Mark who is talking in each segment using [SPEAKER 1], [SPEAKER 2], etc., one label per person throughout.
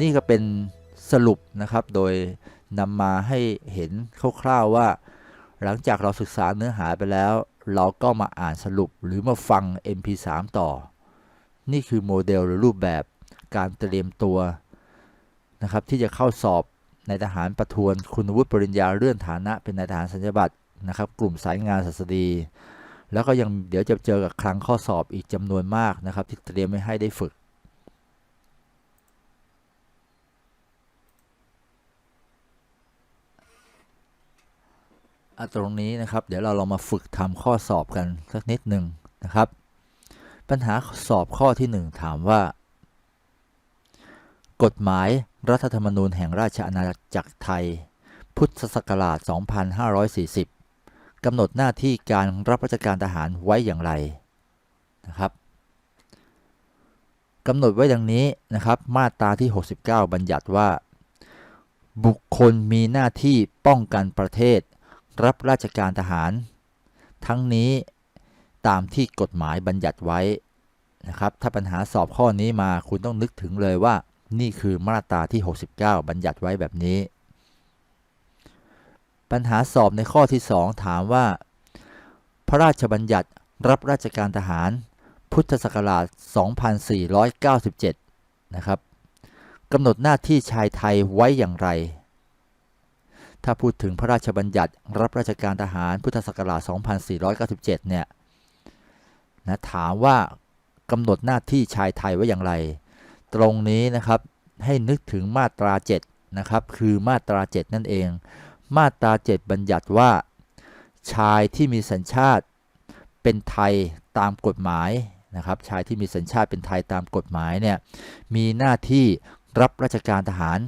[SPEAKER 1] นี่ก็เป็นสรุปนะครับ โดยนำมาให้เห็นคร่าวๆว่า หลังจากเราศึกษาเนื้อหาไปแล้ว เราก็มาอ่านสรุปหรือมาฟัง MP3 ต่อ นี่คือโมเดลหรือรูปแบบการเตรียมตัวนะครับที่จะเข้าสอบในทหารประทวนคุณวุฒิปริญญาเลื่อนฐานะเป็นนายทหารสัญญบัตรนะครับ กลุ่มสายงานศัสดี แล้วก็ยังเดี๋ยวจะเจอกับครั้งข้อสอบอีกจำนวนมากนะครับ ที่เตรียมไว้ให้ได้ฝึก ตรงนี้นะครับ เดี๋ยวเราลองมาฝึกทำข้อสอบกันสักนิดหนึ่งนะครับ ปัญหาสอบข้อที่ 1 ถามว่า กฎหมายรัฐธรรมนูญแห่งราชอาณาจักรไทย พุทธศักราช 2540 กำหนดหน้าที่การรับราชการทหารไว้อย่างไรนะครับกำหนดไว้ดังนี้นะครับ มาตราที่ 69 บัญญัติว่า บุคคลมีหน้าที่ป้องกันประเทศ รับราชการทหาร ทั้งนี้ตามที่กฎหมายบัญญัติไว้นะครับ ถ้าปัญหาสอบข้อนี้มาคุณต้องนึกถึงเลยว่า นี่คือมาตราที่ 69 บัญญัติไว้แบบนี้ ปัญหาสอบในข้อที่ 2 ถามว่า พระราชบัญญัติรับราชการทหาร พุทธศักราช 2497 นะครับกำหนดหน้าที่ชายไทยไว้อย่างไร ถ้าพูดถึงพระราชบัญญัติรับราชการทหารพุทธศักราช 2497 เนี่ยนะถามว่ากำหนดหน้าที่ชายไทยไว้อย่างไร ตรงนี้นะครับให้นึกถึงมาตรา 7 นะครับ คือมาตรา 7 นั่นเอง มาตรา 7 บัญญัติว่า ชายที่มีสัญชาติเป็นไทยตามกฎหมายนะครับชายที่มีสัญชาติเป็นไทยตามกฎหมายเนี่ยมีหน้าที่รับราชการทหาร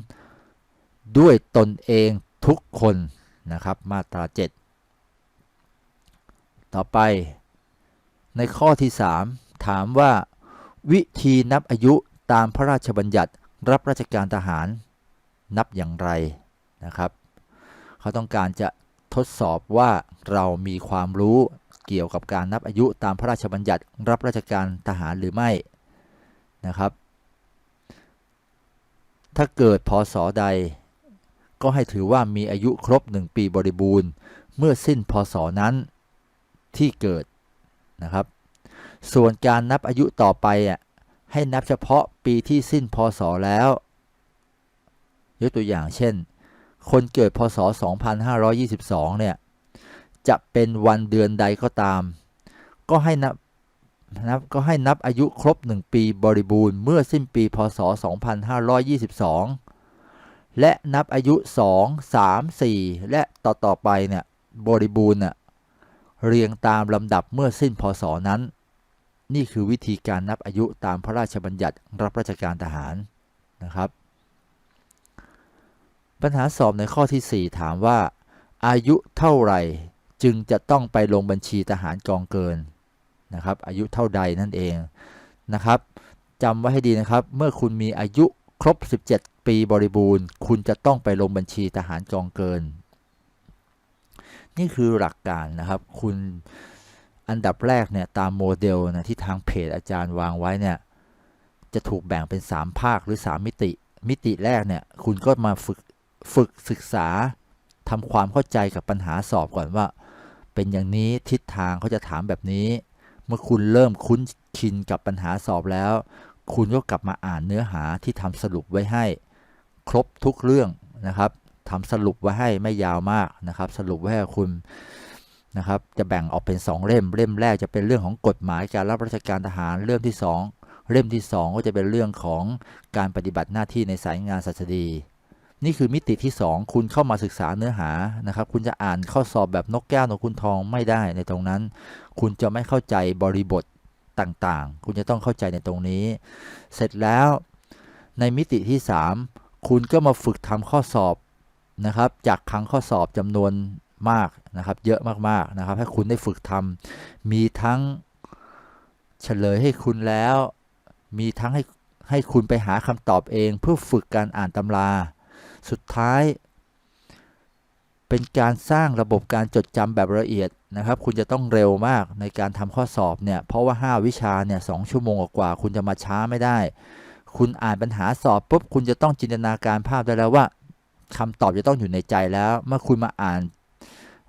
[SPEAKER 1] ด้วยตนเอง ทุกคนนะครับ มาตรา 7 ต่อไป ในข้อที่ 3 ถามว่าวิธีนับอายุตามพระราชบัญญัติรับราชการทหารนับอย่างไรนะครับ เขาต้องการจะทดสอบว่าเรามีความรู้เกี่ยวกับการนับอายุตามพระราชบัญญัติรับราชการทหารหรือไม่นะครับ ถ้าเกิดพศใด ก็ให้ถือว่ามีอายุครบ1ปีบริบูรณ์ เมื่อสิ้นพศนั้นที่เกิดนะครับ ส่วนการนับอายุต่อไปอะให้นับเฉพาะปีที่สิ้นพศแล้ว ยกตัวอย่างเช่น คนเกิดพศ 2522 เนี่ย จะเป็นวันเดือนใดก็ตาม ก็ให้นับนับก็ให้นับอายุครบ 1 ปีบริบูรณ์เมื่อสิ้นปีพศ 2522 และนับอายุ 2 3 4 และต่อต่อไปเนี่ยบริบูรณ์น่ะเรียงตามลำดับเมื่อสิ้นพศนั้น นี่คือวิธีการนับอายุตามพระราชบัญญัติรับราชการทหารนะครับ ปัญหาสอบในข้อที่ 4 ถามว่า อายุเท่าไหร่จึงจะต้องไปลงบัญชีทหารกองเกินนะครับ อายุเท่าใดนั่นเองนะครับจำไว้ให้ดีนะครับ เมื่อคุณมีอายุครบ 17 ปีบริบูรณ์ คุณจะต้องไปลงบัญชีทหารกองเกิน นี่คือหลักการนะครับ คุณอันดับแรกเนี่ยตามโมเดลนะที่ทางเพจอาจารย์วางไว้เนี่ยจะถูกแบ่งเป็น 3 ภาคหรือ 3 มิติ มิติแรกเนี่ยคุณก็มาฝึกฝึกศึกษาทำความเข้าใจกับปัญหาสอบก่อนว่า เป็นอย่างนี้ทิศทางเขาจะถามแบบนี้ เมื่อคุณเริ่มคุ้นชินกับปัญหาสอบแล้ว คุณก็กลับมาอ่านเนื้อหาที่ทำสรุปไว้ให้ ครบทุกเรื่องนะครับทำสรุปไว้ให้ไม่ยาวมากนะครับ สรุปไว้ให้คุณนะครับจะแบ่งออกเป็น 2 เล่มเล่มแรกจะเป็นเรื่องของกฎหมายการรับราชการทหารเล่มที่ 2 เล่มที่ 2 ก็จะเป็นเรื่องของการปฏิบัติหน้าที่ในสายงานศัสดี นี่คือมิติที่ 2 คุณเข้ามาศึกษาเนื้อหานะครับ คุณจะอ่านข้อสอบแบบนกแก้วนกคุณทองไม่ได้ในตรงนั้น คุณจะไม่เข้าใจบริบทต่างๆ คุณจะต้องเข้าใจในตรงนี้ เสร็จแล้วในมิติที่ 3 คุณก็มาฝึกทำข้อสอบนะครับ จากครั้งข้อสอบจำนวนมากนะครับ เยอะมากๆนะครับ ให้คุณได้ฝึกทำมีทั้งเฉลยให้คุณแล้ว มีทั้งให้ให้คุณไปหาคำตอบเองเพื่อฝึกการอ่านตำรา สุดท้าย เป็นการสร้างระบบการจดจำแบบละเอียดนะครับ คุณจะต้องเร็วมากในการทำข้อสอบเนี่ย เพราะว่า 5 วิชาเนี่ยสชั่วโมงกว่าคุณจะมาช้าไม่ได้ คุณอ่านปัญหาสอบปุ๊บคุณจะต้องจินตนาการภาพได้แล้วว่าคำตอบจะต้องอยู่ในใจแล้ว เมื่อคุณมาอ่าน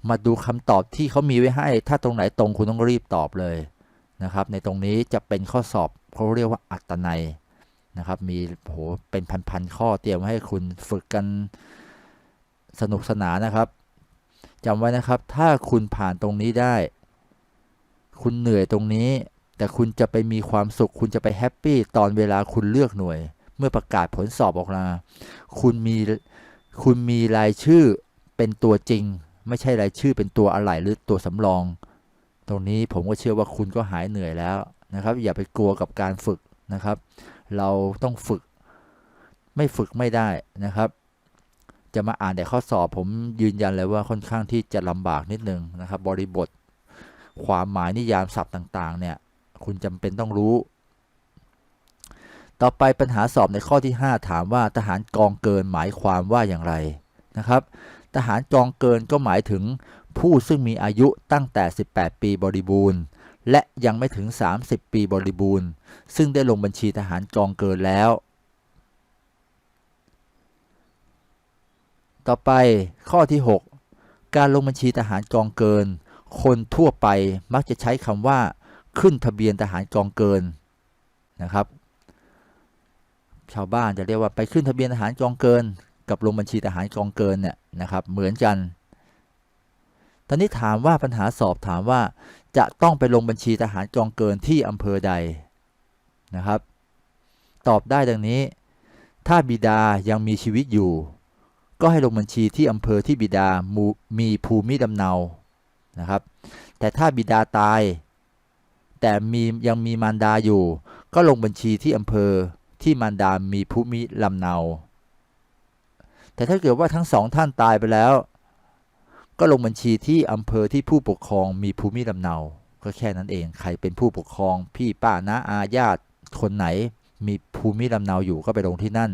[SPEAKER 1] มาดูคำตอบที่เขามีไว้ให้ ถ้าตรงไหนตรงคุณต้องรีบตอบเลยนะครับ ในตรงนี้จะเป็นข้อสอบเขาเรียกว่าอัตนัยนะครับ มีโหเป็นพันๆข้อเตรียมไว้ให้คุณฝึกกันสนุกสนานนะครับจำไว้นะครับ ถ้าคุณผ่านตรงนี้ได้ คุณเหนื่อยตรงนี้ แต่คุณจะไปมีความสุข คุณจะไปแฮปปี้ตอนเวลาคุณเลือกหน่วย เมื่อประกาศผลสอบออกมาคุณมีคุณมีรายชื่อเป็นตัวจริง ไม่ใช่รายชื่อเป็นตัวอะไหล่หรือตัวสำรอง ตรงนี้ผมก็เชื่อว่าคุณก็หายเหนื่อยแล้วนะครับ อย่าไปกลัวกับการฝึกนะครับ เราต้องฝึก ไม่ฝึกไม่ได้นะครับ จะมาอ่านแต่ข้อสอบผมยืนยันเลยว่าค่อนข้างที่จะลำบากนิดนึงนะครับ บริบท ความหมายนิยามศัพท์ต่าง ๆ เนี่ย คุณจำเป็นต้องรู้ ต่อไปปัญหาสอบในข้อที่ 5 ถามว่าทหารกองเกินหมายความว่าอย่างไรนะครับ ทหารกองเกินก็หมายถึงผู้ซึ่งมีอายุตั้งแต่ 18 ปีบริบูรณ์ และยังไม่ถึง 30 ปีบริบูรณ์ ซึ่งได้ลงบัญชีทหารกองเกินแล้ว ต่อไปข้อที่ 6 การลงบัญชีทหารกองเกิน คนทั่วไปมักจะใช้คำว่า ขึ้นทะเบียนทหารกองเกินนะครับ ชาวบ้านจะเรียกว่าไปขึ้นทะเบียนทหารกองเกิน กับลงบัญชีทหารกองเกินเนี่ยนะครับเหมือนกัน ตอนนี้ถามว่าปัญหาสอบถามว่าจะต้องไปลงบัญชีทหารกองเกินที่อำเภอใดนะครับ ตอบได้ดังนี้ ถ้าบิดายังมีชีวิตอยู่ ก็ให้ลงบัญชีที่อำเภอที่บิดามูมีภูมิลำเนานะครับ แต่ถ้าบิดาตาย แต่มียังมีมารดาอยู่ ก็ลงบัญชีที่อำเภอที่มารดามีภูมิลำเนา แต่ถ้าเกิดว่าทั้งสองท่านตายไปแล้ว ก็ลงบัญชีที่อำเภอที่ผู้ปกครองมีภูมิลำเนา ก็แค่นั้นเอง ใครเป็นผู้ปกครอง พี่ป้าน้าอาญาติคนไหน มีภูมิลำเนาอยู่ก็ไปลงที่นั่น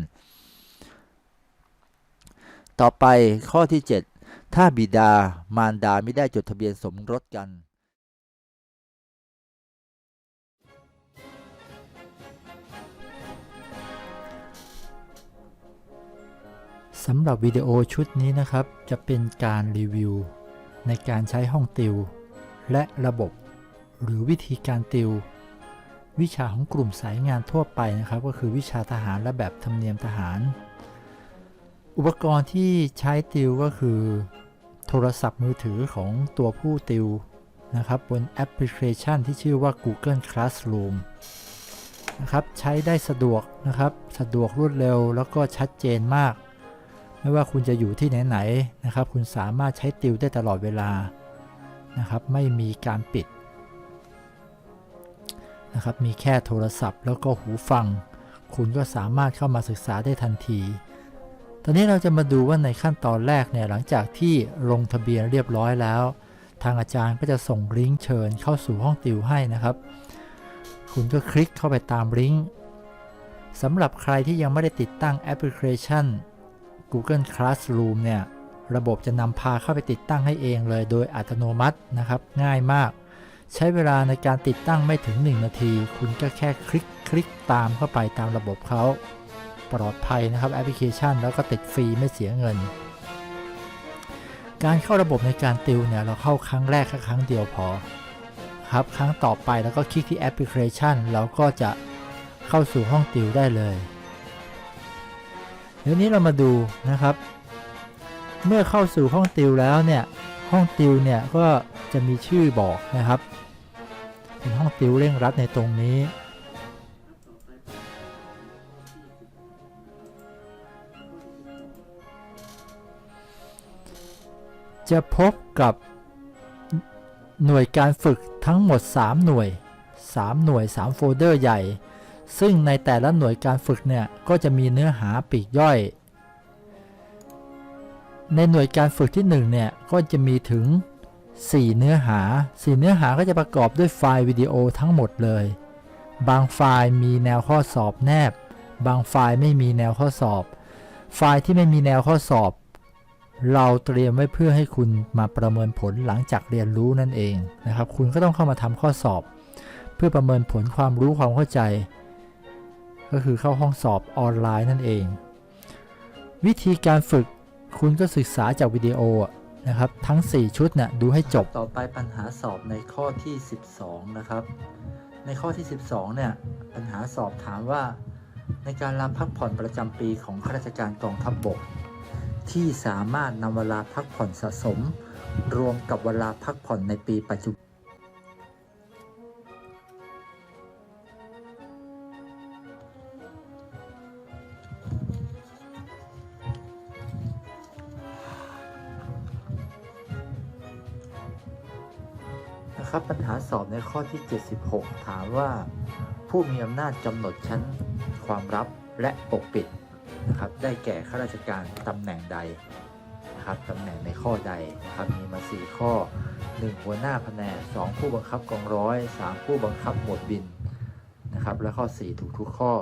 [SPEAKER 1] ต่อไปข้อที่ 7 ถ้าบิดามารดาไม่ได้จดทะเบียนสมรสกัน
[SPEAKER 2] สำหรับวิดีโอชุดนี้นะครับ จะเป็นการรีวิว ในการใช้ห้องติว และระบบ หรือวิธีการติว วิชาของกลุ่มสายงานทั่วไปนะครับ ก็คือวิชาทหารและแบบธรรมเนียมทหาร อุปกรณ์ที่ใช้ติวก็คือ โทรศัพท์มือถือของตัวผู้ติวนะครับบนแอปพลิเคชันที่ชื่อว่า Google Classroom นะครับใช้ได้สะดวกนะครับ สะดวกรวดเร็วแล้วก็ชัดเจนมาก ไม่ว่าคุณจะอยู่ที่ไหนๆนะครับ คุณสามารถใช้ติวได้ตลอดเวลานะครับ ไม่มีการปิดนะครับ มีแค่โทรศัพท์แล้วก็หูฟัง คุณก็สามารถเข้ามาศึกษาได้ทันที ตอนนี้เราจะมาดูว่าในขั้นตอนแรกเนี่ยหลังจากที่ลงทะเบียนเรียบร้อยแล้ว ทางอาจารย์ก็จะส่งลิงก์เชิญเข้าสู่ห้องติวให้นะครับ คุณก็คลิกเข้าไปตามลิงก์สำหรับใครที่ยังไม่ได้ติดตั้งแอปพลิเคชัน Google Classroom เนี่ยระบบจะนำพาเข้าไปติดตั้งให้เองเลยโดยอัตโนมัตินะครับ ง่ายมาก ใช้เวลาในการติดตั้งไม่ถึง 1 นาที คุณก็แค่คลิกคลิกตามเข้าไปตามระบบเขาปลอดภัยนะครับแอปพลิเคชัน แล้วก็ติดฟรีไม่เสียเงิน การเข้าระบบในการติวเนี่ยเราเข้าครั้งแรกแค่ครั้งเดียวพอครับครั้งต่อไปแล้วก็คลิกที่แอปพลิเคชันเราก็จะเข้าสู่ห้องติวได้เลย ดี๋ยวนี้เรามาดูนะครับ เมื่อเข้าสู่ห้องติวแล้วเนี่ยห้องติวเนี่ยก็จะมีชื่อบอกนะครับ เป็นห้องติวเร่งรัดในตรงนี้จะพบกับหน่วยการฝึกทั้งหมด 3 หน่วย 3 หน่วย 3 โฟลเดอร์ใหญ่ ซึ่งในแต่ละหน่วยการฝึกเนี่ยก็จะมีเนื้อหาปีกย่อย ในหน่วยการฝึกที่1เนี่ยก็จะมีถึง 4 เนื้อหา 4 เนื้อหาก็จะประกอบด้วยไฟล์วิดีโอทั้งหมดเลย บางไฟล์มีแนวข้อสอบแนบ บางไฟล์ไม่มีแนวข้อสอบ ไฟล์ที่ไม่มีแนวข้อสอบ เราเตรียมไว้เพื่อให้คุณมาประเมินผลหลังจากเรียนรู้นั่นเองนะครับ คุณก็ต้องเข้ามาทำข้อสอบ เพื่อประเมินผลความรู้ความเข้าใจ ก็คือเข้าห้องสอบออนไลน์นั่นเอง วิธีการฝึกคุณก็ศึกษาจากวิดีโอนะครับ ทั้ง 4 ชุดนะ่ะดูให้จบต่อไปปัญหาสอบในข้อที่ 12 นะครับ ในข้อที่ 12 เนี่ย ปัญหาสอบถามว่า ในการลาพักผ่อนประจำปีของข้าราชการกองทัพบบก ที่สามารถนำเวลาพักผ่อนสะสม รวมกับเวลาพักผ่อนในปีปัจจุบัน ข้อที่ 76 ถามว่า ผู้มีอำนาจกำหนดชั้นความลับและปกปิดนะครับได้แก่ข้าราชการตำแหน่งใดนะครับตำแหน่งในข้อใดนะครับมีมา 4 ข้อ 1 หัวหน้าแผนก2ผู้บังคับกองร้อย 3 ผู้บังคับหมวดบินนะครับและข้อ 4 ถูกทุกข้อ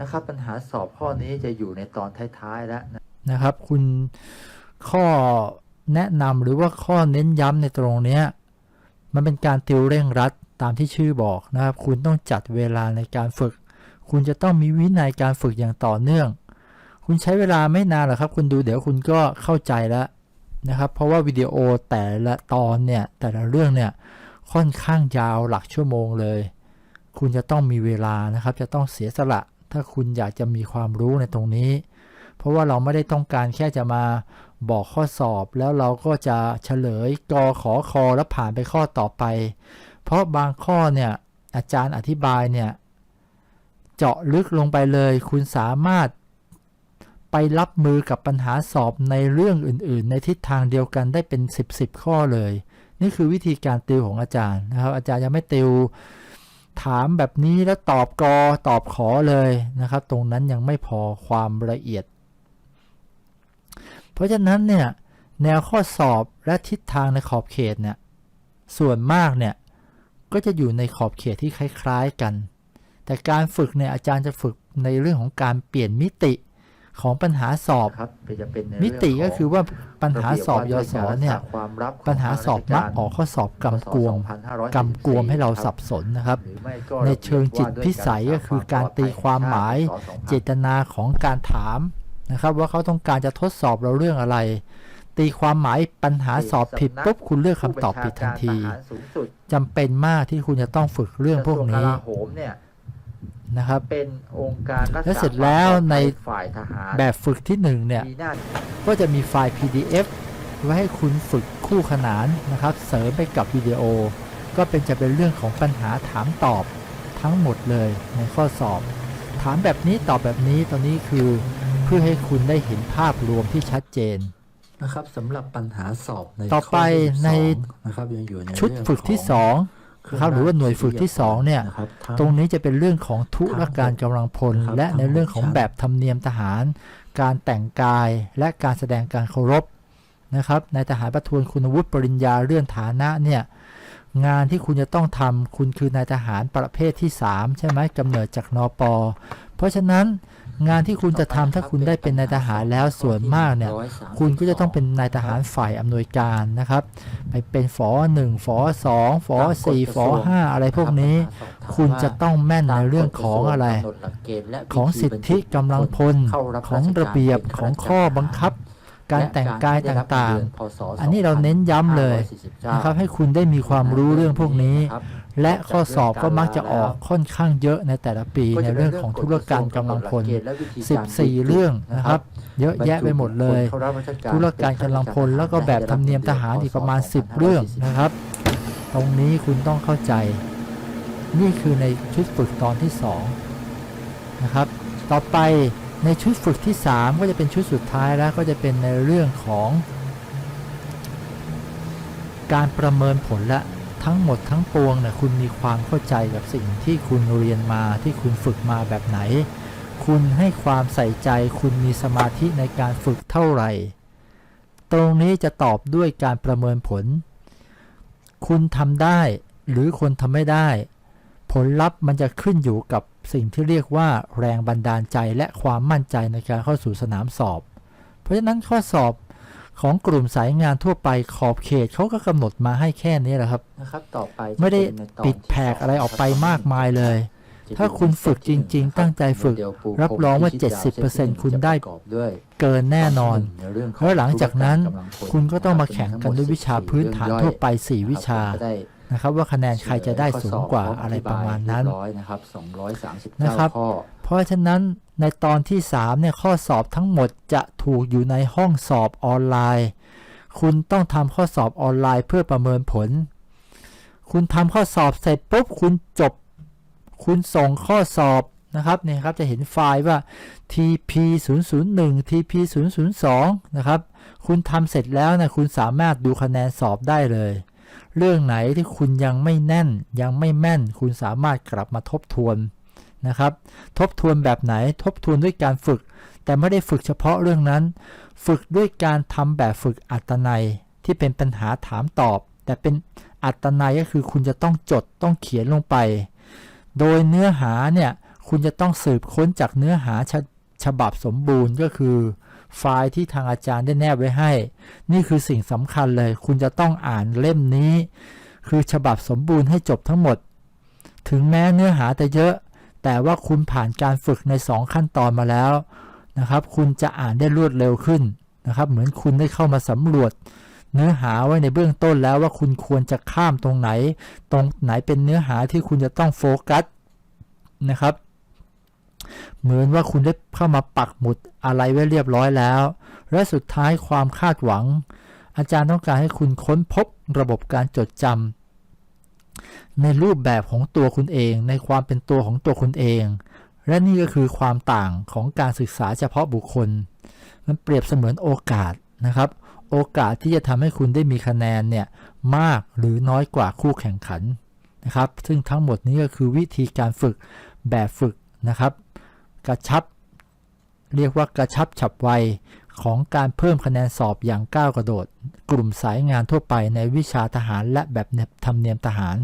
[SPEAKER 2] นะครับปัญหาสอบข้อนี้จะอยู่ในตอนท้ายๆแล้วนะครับ คุณข้อแนะนำหรือว่าข้อเน้นย้ำในตรงเนี้ย มันเป็นการติวเร่งรัดตามที่ชื่อบอกนะครับ คุณต้องจัดเวลาในการฝึก คุณจะต้องมีวินัยการฝึกอย่างต่อเนื่อง คุณใช้เวลาไม่นานหรอกครับ คุณดูเดี๋ยวคุณก็เข้าใจแล้วนะครับ เพราะว่าวิดีโอแต่ละตอนเนี่ยแต่ละเรื่องเนี่ยค่อนข้างยาวหลักชั่วโมงเลย คุณจะต้องมีเวลานะครับ จะต้องเสียสละ ถ้าคุณอยากจะมีความรู้ในตรงนี้ เพราะว่าเราไม่ได้ต้องการแค่จะมา บอกข้อสอบแล้วเราก็จะเฉลยกอขอคอแล้วผ่านไปข้อต่อไป เพราะบางข้อเนี่ยอาจารย์อธิบายเนี่ยเจาะลึกลงไปเลย คุณสามารถไปรับมือกับปัญหาสอบในเรื่องอื่น ๆ ในทิศทางเดียวกันได้เป็น 10บสข้อเลย นี่คือวิธีการติวของอาจารย์นะครับ อาจารย์ยังไม่ติวถามแบบนี้แล้วตอบกอตอบขอเลยนะครับ ตรงนั้นยังไม่พอความละเอียด ราะฉะนั้นเนี่ยแนวข้อสอบและทิศทางในขอบเขตเนี่ยส่วนมากเนี่ยก็จะอยู่ในขอบเขตที่คล้ายๆกัน แต่การฝึกเนี่ยอาจารย์จะฝึกในเรื่องของการเปลี่ยนมิติของปัญหาสอบ
[SPEAKER 1] ครับจะเป็นใน
[SPEAKER 2] มิ
[SPEAKER 1] เรื่อง
[SPEAKER 2] ติก็
[SPEAKER 1] ของ
[SPEAKER 2] คือว่าปัญหาสอบย
[SPEAKER 1] ระ
[SPEAKER 2] ศ
[SPEAKER 1] เบีบว่าด้วยการ
[SPEAKER 2] เนี่ย
[SPEAKER 1] รักษความลับของ
[SPEAKER 2] ปัญหาสอบมักออกข้อสอบกำกวม
[SPEAKER 1] พศ
[SPEAKER 2] กำกวมให้เราสับสนนะครับ
[SPEAKER 1] หรือไม่ก็
[SPEAKER 2] ในเชิงจิตพิสัยก็คือการตีความหมาย เจตนาของการถาม นะครับว่าเขาต้องการจะทดสอบเราเรื่องอะไร ตีความหมายปัญหาสอบผิดปุ๊บคุณเลือกคำตอบผิดทันที
[SPEAKER 1] ผู้บัญชาการทหารสูงสุด
[SPEAKER 2] จำเป็นมากที่คุณจะต้องฝึกเรื่องพวก
[SPEAKER 1] กระทร
[SPEAKER 2] นี้
[SPEAKER 1] กลาโหมเนี่ย
[SPEAKER 2] นะครับ
[SPEAKER 1] เป็นองค์การรักษา
[SPEAKER 2] และเสร็จแล้วใน
[SPEAKER 1] ฝ่ายทหาร
[SPEAKER 2] แบบฝึกที่หนึ่งเนี่ย
[SPEAKER 1] มีหน้าที่
[SPEAKER 2] ก็จะมีไฟล์ PDF ไว้ให้คุณฝึกคู่ขนานนะครับ เสริมไปกับวิดีโอ ก็เป็นจะเป็นเรื่องของปัญหาถามตอบทั้งหมดเลยในข้อสอบ ถามแบบนี้ตอบแบบนี้ตอนนี้คือเพื่อให้คุณได้เห็นภาพรวมที่ชัดเจน
[SPEAKER 1] นะครับสำหรับปัญหาสอบใน
[SPEAKER 2] ต่อไป
[SPEAKER 1] ข้ที่
[SPEAKER 2] ใน
[SPEAKER 1] 12นะครับยังอยู่ใน
[SPEAKER 2] ชุด
[SPEAKER 1] เรื่อง
[SPEAKER 2] ฝึกที่
[SPEAKER 1] ของ
[SPEAKER 2] 2นะครับหรือว่าหน่วยฝึกที่2เนี่ยะ
[SPEAKER 1] ครับทั้
[SPEAKER 2] ตรงนี้จะเป็นเรื่องของธุรการกำลังพล
[SPEAKER 1] ครับ
[SPEAKER 2] และในเรื่องของ
[SPEAKER 1] ทั้งหมด
[SPEAKER 2] แบบธรรมเนียมทหาร การแต่งกายและการแสดงการเคารพนะครับในทหารประทวนคุณวุฒิปริญญาเลื่อนฐานะเนี่ยงานที่คุณจะต้องทำคุณคือนายทหารประเภทที่ 3 ใช่ไหมกำเนิดจากนปเพราะฉะนั้น งานที่คุณจะทำถ้าคุณได้เป็นนายทหารแล้วส่วนมากเนี่ยคุณก็จะต้องเป็นนายทหารฝ่ายอำนวยการนะครับ ไปเป็นฝอหนึ่งฝอสองฝอสี่ฝอห้าอะไรพวกนี้ คุณจะต้องแม่นในเรื่องของอะไร ของสิทธิกำลังพลของระเบียบของข้อบังคับ การแต่งกายต่างๆ อันนี้เราเน้นย้ำเลยนะครับให้คุณได้มีความรู้เรื่องพวกนี้ และข้อสอบก็มักจะออกค่อนข้างเยอะในแต่ละปีในเรื่องของธุรการกำลังพล 14 เรื่องนะครับเยอะแยะไปหมดเลย ธุรการกำลังพลแล้วก็แบบธรรมเนียมทหารอีกประมาณ 10 เรื่องนะครับ ตรงนี้คุณต้องเข้าใจ นี่คือในชุดฝึกตอนที่2นะครับต่อไป ในชุดฝึกที่ 3 ก็จะเป็นชุดสุดท้ายแล้วก็จะเป็นในเรื่องของ การประเมินผลและทั้งหมดทั้งปวงเนี่ยคุณมีความเข้าใจกับสิ่งที่คุณเรียนมาที่คุณฝึกมาแบบไหน คุณให้ความใส่ใจ คุณมีสมาธิในการฝึกเท่าไหร่ ตรงนี้จะตอบด้วยการประเมินผล คุณทำได้หรือคนทำไม่ได้ ผลลัพธ์มันจะขึ้นอยู่กับ สิ่งที่เรียกว่าแรงบันดาลใจและความมั่นใจในการเข้าสู่สนามสอบ เพราะฉะนั้นข้อสอบของกลุ่มสายงานทั่วไปขอบเขตเขาก็กำหนดมาให้แค่นี้แหละครับ
[SPEAKER 1] นะครับต่อไป
[SPEAKER 2] ไม่ได้
[SPEAKER 1] จะเป็นในตอน
[SPEAKER 2] ปิดแผก
[SPEAKER 1] ที่สง
[SPEAKER 2] อะไรออกไปมากมายเลย ถ้าคุณฝึกจริง ๆ ตั้งใจฝึก รับรองว่า 70%คุณได้เกินแน่นอนแล้วหลังจากนั้นคุณก็ต้องมาแข่งกันด้วยวิชาพื้นฐานทั่วไป 4 วิชา นะครับว่าคะแนนใครจะได้สูงกว่าอะไรประมาณนั้น
[SPEAKER 1] นะครับ239
[SPEAKER 2] นะครับ
[SPEAKER 1] ข้อ
[SPEAKER 2] เพราะฉะนั้นในตอนที่3เนี่ยข้อสอบทั้งหมดจะถูกอยู่ในห้องสอบออนไลน์ คุณต้องทำข้อสอบออนไลน์เพื่อประเมินผล คุณทำข้อสอบเสร็จปุ๊บคุณจบ คุณส่งข้อสอบนะครับเนี่ยครับจะเห็นไฟล์ว่า TP 0 0 1 TP 0 0 2นะครับ คุณทำเสร็จแล้วนะคุณสามารถดูคะแนนสอบได้เลย เรื่องไหนที่คุณยังไม่แน่น ยังไม่แม่น คุณสามารถกลับมาทบทวนนะครับ ทบทวนแบบไหนทบทวนด้วยการฝึก แต่ไม่ได้ฝึกเฉพาะเรื่องนั้น ฝึกด้วยการทำแบบฝึกอัตนัยที่เป็นปัญหาถามตอบ แต่เป็นอัตนัยก็คือคุณจะต้องจดต้องเขียนลงไป โดยเนื้อหาเนี่ยคุณจะต้องสืบค้นจากเนื้อหาฉฉบับสมบูรณ์ก็คือ ไฟล์ที่ทางอาจารย์ได้แนบไว้ให้ นี่คือสิ่งสำคัญเลย คุณจะต้องอ่านเล่มนี้ คือฉบับสมบูรณ์ให้จบทั้งหมด ถึงแม้เนื้อหาจะเยอะ แต่ว่าคุณผ่านการฝึกใน 2 ขั้นตอนมาแล้วนะครับ คุณจะอ่านได้รวดเร็วขึ้นนะครับ เหมือนคุณได้เข้ามาสำรวจเนื้อหาไว้ในเบื้องต้นแล้วว่าคุณควรจะข้ามตรงไหน ตรงไหนเป็นเนื้อหาที่คุณจะต้องโฟกัสนะครับ เหมือนว่าคุณได้เข้ามาปักหมุดอะไรไว้เรียบร้อยแล้ว และสุดท้ายความคาดหวัง อาจารย์ต้องการให้คุณค้นพบระบบการจดจำในรูปแบบของตัวคุณเอง ในความเป็นตัวของตัวคุณเอง และนี่ก็คือความต่างของการศึกษาเฉพาะบุคคล มันเปรียบเสมือนโอกาสนะครับ โอกาสที่จะทำให้คุณได้มีคะแนนเนี่ยมากหรือน้อยกว่าคู่แข่งขันนะครับ ซึ่งทั้งหมดนี้ก็คือวิธีการฝึกแบบฝึก นะครับ กระชับ เรียกว่ากระชับฉับไวของการเพิ่มคะแนนสอบอย่างก้าวกระโดด กลุ่มสายงานทั่วไปในวิชาทหารและแบบธรรมเนียมทหาร